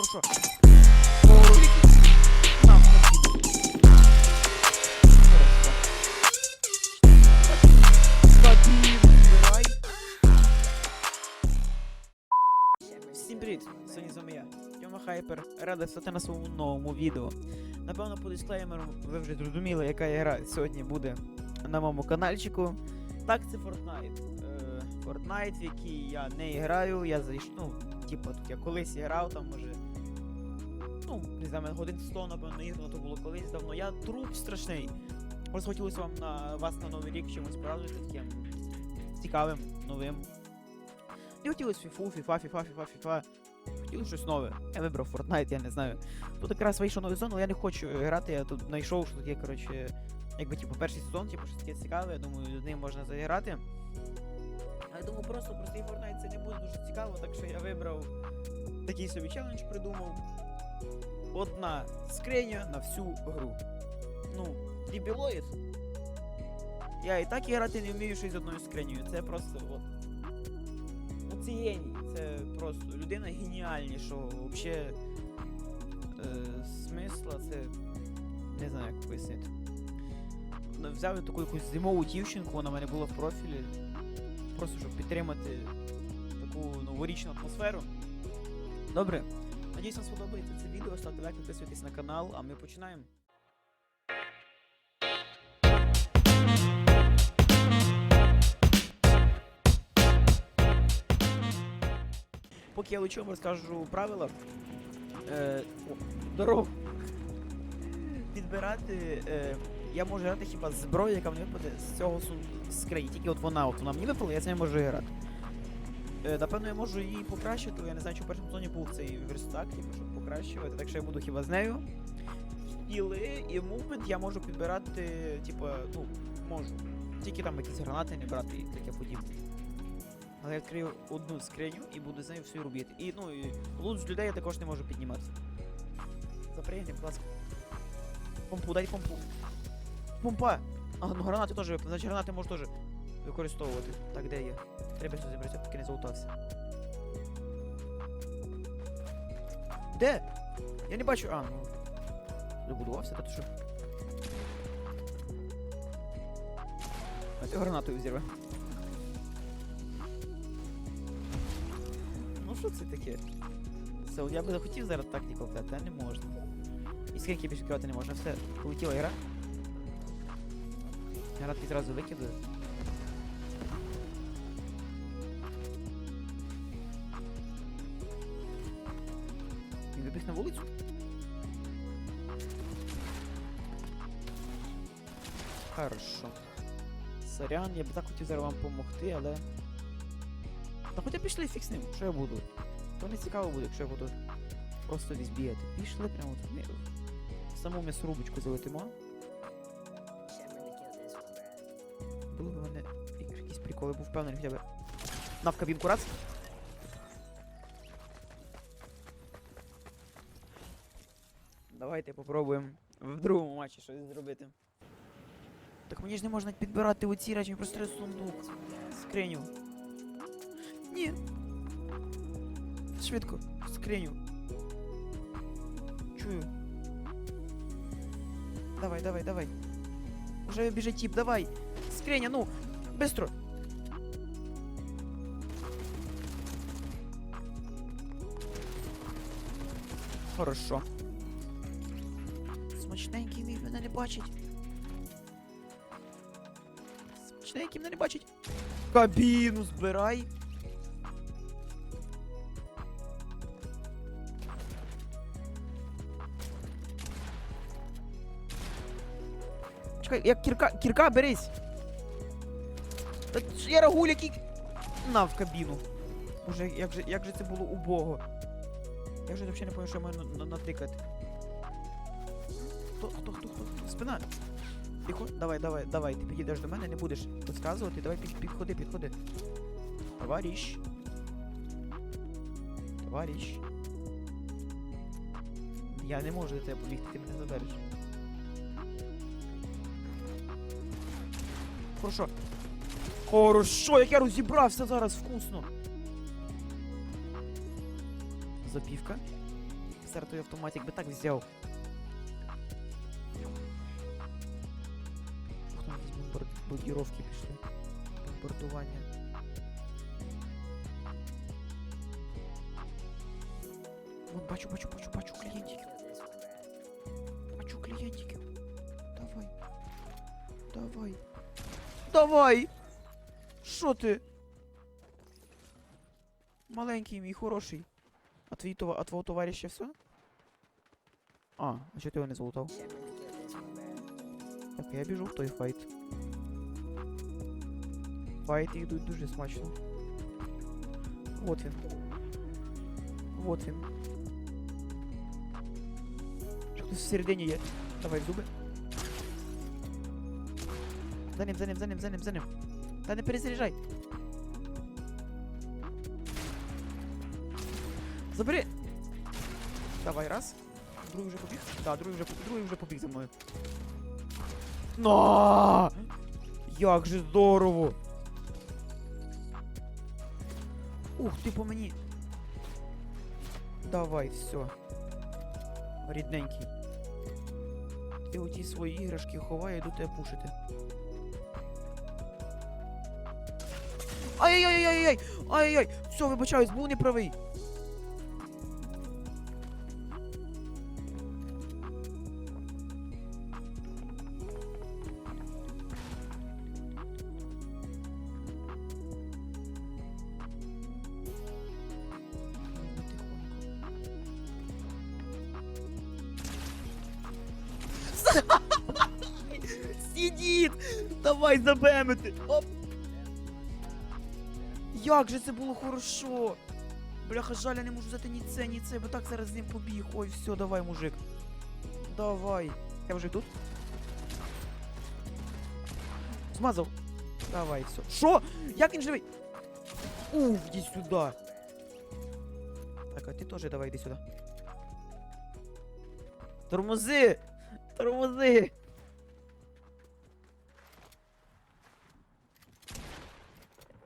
хорошо. Всім привіт! Сьогодні з вами я, Тьома Хайпер. Радий стати на своєму новому відео. Напевно, по дисклеймеру ви вже зрозуміли, яка гра сьогодні буде на моєму каналчику. Так, це Fortnite. Е, Fortnite, в який я не граю, я зайшов, ну, типу, тут я колись грав, там може. Ну, не знаю, годин 100, напевно, ігр, то було колись давно. Я труп страшний. Просто хотілося вам на вас на новий рік чимось порадувати таким цікавим, новим. Не хотілося фіфу, фіфа, фіфа, фіфа, фіфа. Хотілося щось нове. Я вибрав Fortnite, я не знаю. Тут якраз вийшов новий сезон, але я не хочу грати, я тут знайшов, що таке, коротше, якби типу перший сезон, типу, щось таке цікаве, я думаю, з ним можна заграти. А я думаю, просто простий Fortnite це не буде дуже цікаво, так що я вибрав такий собі челендж придумав. Одна скриня на всю гру. Ну, дебілоїд. Я і так грати не вмію щось з одною скринею. Це просто от. Ну, це. Це просто людина геніальнішого. Взагалі. Е, смисла це. Не знаю, як пояснити. Ну, Взяв я таку якусь зимову дівчинку, вона в мене була в профілі. Просто щоб підтримати таку новорічну атмосферу. Добре. Надіюсь, вам сподобається це відео. Ставте лайк, підписуйтесь на канал, а ми починаємо. Поки я лечу, розкажу правила. Е, о, здоров. Підбирати. Е, я можу грати хіба з зброї, яка мені випаде з цього скрині. Тільки от вона, от вона мені випала, я з нею можу грати. Е, напевно, я можу її покращити, я не знаю, чи в першому зоні був цей верстак, типу, щоб покращувати, так що я буду хіба з нею. Скіли і мувмент я можу підбирати, типу, ну, можу. Тільки там якісь гранати не брати і таке подібне. Але я відкрию одну скриню і буду з нею всю робити. І ну і лут з людей я також не можу піднімати. Запрягни, будь ласка. Помпу, дай помпу. Помпа! А, ну гранати теж, значить гранати можу теж використовувати. Так, де є? Треба щось зібратися, поки не залутався. Де? Я не бачу. А, ну. Добудувався, та то що? А ти гранатою взірве. Ну що це таке? Це я би захотів зараз тактику вкати, а не можна. І скільки більше керувати не можна, все, полетіла гра. Гранатки зразу викидаю. Він на вулицю? Хорошо. Сорян, я б так хотів зараз вам допомогти, але. Та хоча пішли фіг з ним, що я буду? То не цікаво буде, якщо я буду просто десь бігати. Пішли прямо в саму м'ясорубочку залетимо. Були б мене якісь приколи, був впевнений хоча б. На в кабінку раз. Давайте попробуємо в другому матчі щось зробити. Так мені ж не можна підбирати оці речі, просто треба сундук. Скриню. Ні. Швидко, скриню. Чую. Давай, давай, давай. Уже біжить тип, давай. Скриня, ну, быстро. Хорошо. Бачить. Смачненький мене не бачить. Кабіну збирай. Чекай, як кірка, кірка, берись. Та я рагуль, який... На, в кабіну. Боже, як же, як же це було убого. Я вже взагалі не пам'ятаю, що я маю на- на- натикати. Хто, хто, хто? Спина. Тихо, давай, давай, давай, ти підійдеш до мене, не будеш розказувати, давай під, підходи, підходи. Товарищ. Товарищ. Я не можу до тебе побігти, ти мене забереш. Хорошо. Хорошо, як я розібрався зараз вкусно. Запівка. Той автоматик би так взяв. якісь бомбар... бомбардировки пішли. Бомбардування. Вон, бачу, бачу, бачу, бачу клієнтиків. Бачу клієнтиків. Давай. Давай. Давай! Що ти? Маленький мій, хороший. А твій това... а твого товариша все? А, а чого ти його не залутав? Так, я біжу в той файт. Файти йдуть дуже смачно. Вот він. Вот він. Що хтось всередині є? Давай в зуби. За ним, за ним, за ним, за ним, за ним. Та не перезаряджай. Забери. Давай, раз. Другий вже побіг. Да, другий вже, другий вже побіг за мною. На! Як же здорово! Ух, ти по мені. Давай, все. Рідненький. Ти оті свої іграшки ховай, іду тебе пушити. Ай-яй-яй-яй-яй! Ай-яй-яй! Все, вибачаюсь, був неправий. Сидіть! Давай забемити! Оп! Як же це було хорошо! Бляха, жаль, я не можу взяти ні це, ні це, бо так зараз з ним побіг. Ой, все, давай, мужик. Давай. Я вже тут. Змазав. Давай, все. Що? Як він живий? Уф, іди сюди. Так, а ти теж давай, йди сюди. Тормози! Тормози!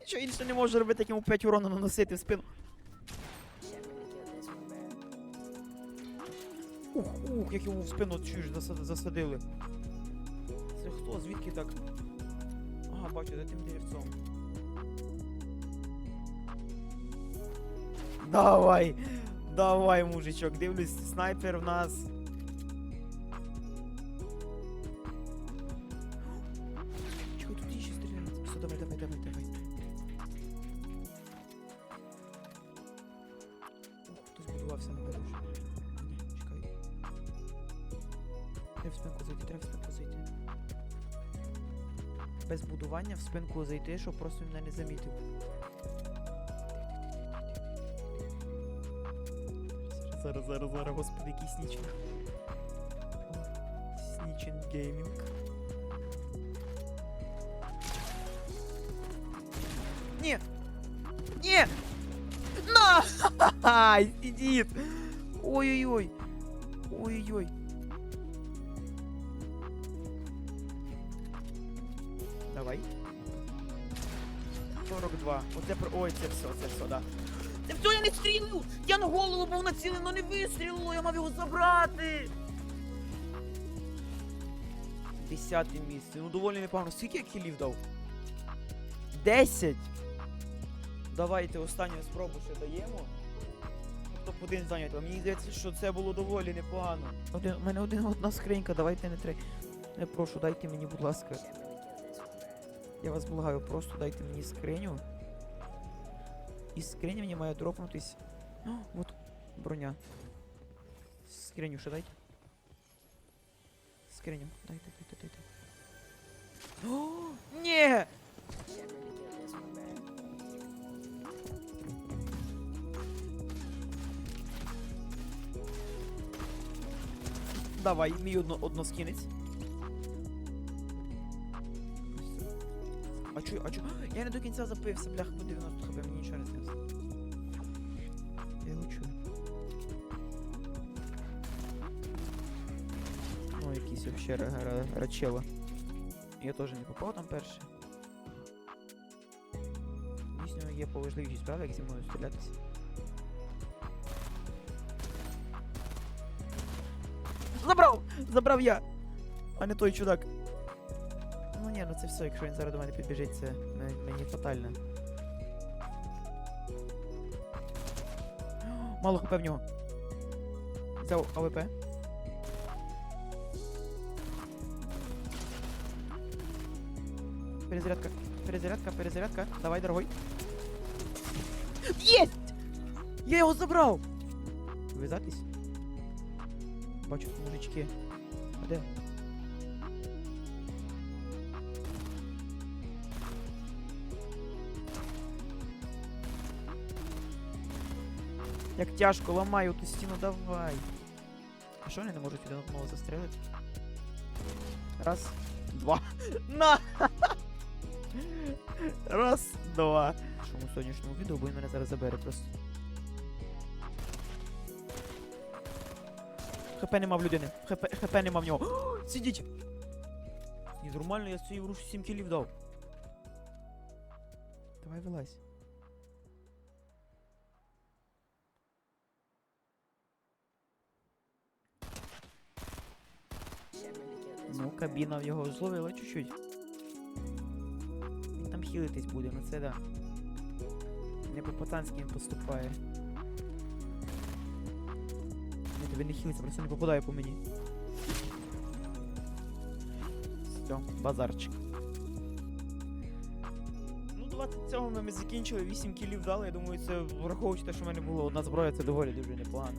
Нічого інше не можу робити, як йому 5 урону наносити в спину. Ух, ух, як йому в спину чуєш засад- засадили. Це хто? Звідки так? Ага, бачу, за тим деревцом. Давай! Давай, мужичок, дивлюсь, снайпер в нас. Треба в спинку зайти, треба в спинку зайти. Без будування в спинку зайти, щоб просто мене не замітив. Зараз, зараз, зараз, господи, який снічинг. Снічинг геймінг. Ні! Ні! На! Сидит! Ой-ой-ой! Ой-ой-ой! 42. Оце про. Ой, це все, це все, да. Це все, я не стрілив! Я на голову був націлено, но не вистрілило, я мав його забрати! Десяте місце. Ну доволі непогано. Скільки я кілів дав? Десять! Давайте останню спробу ще даємо. Топ-1 зайнято. Мені здається, що це було доволі непогано. Один, у мене один одна скринька, давайте не три. Я прошу, дайте мені, будь ласка. Я вас благаю, просто дайте мені скриню. І з скрині мені має дропнутись. О, от броня. Скриню ще дайте. Скриню. Дайте, дайте, дайте. О, ні! Давай, мій одно, односкінець. А чу, а чу? Я не до кінця запився, бляха, по 90 хп, мені нічого не снилось. Я його чую. Ну, якийсь вообще ра- ра- рачела. Я теж не попав там перший. Дійсно є поважливіші справи, як зі мною стрілятися. Забрав! Забрав я! А не той чудак. Ну ні, ну це все, якщо він зараз до мене підбіжить, це м- мені фатально. Мало хп в нього. Взяв АВП. Перезарядка, перезарядка, перезарядка. Давай, дорогой. Єсть! Я його забрав! Ввязатись? Бачу тут мужички. Як тяжко ламаю ту стіну, давай. А що вони не можуть один одного застрелити? Раз, два. На! Раз, два. Чому сьогоднішньому відео, бо він мене зараз забере просто. ХП нема в людини. ХП, ХП нема в нього. Сидіть! Ні, нормально, я свою рушу 7 кілів дав. Давай вилазь. Кабіна в його зловила чуть-чуть. Там хілитись буде, ну це да. Не по-пацанськи він поступає. Ні, тобі не хілиться, просто не попадає по мені. Все, базарчик. Ну, 27 ми закінчили, 8 кілів дали. Я думаю, це враховуючи те, що в мене було одна зброя, це доволі дуже непогано.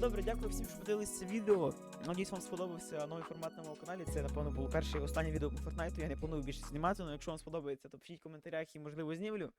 Добре, дякую всім, що подивилися це відео. Надіюсь, вам сподобався новий формат на моєму каналі. Це, напевно, було перше і останнє відео по Fortnite. Я не планую більше знімати, але якщо вам сподобається, то пишіть в коментарях і, можливо, знімлю.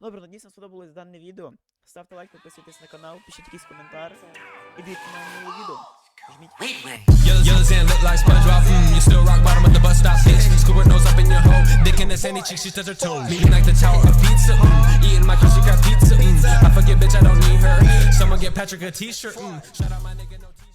Добре, надіюсь, вам сподобалось дане відео. Ставте лайк, підписуйтесь на канал, пишіть якийсь коментар. І дивіться на нове відео. Жміть. Squidward nose up in your hole. Dick in the sandy cheek, she touch her toes. Meeting like the tower of pizza. Mm, eating my crunchy crab pizza. Mm, I forget, bitch, I don't need her. Someone get Patrick a t-shirt. Mm, shout out my nigga, no.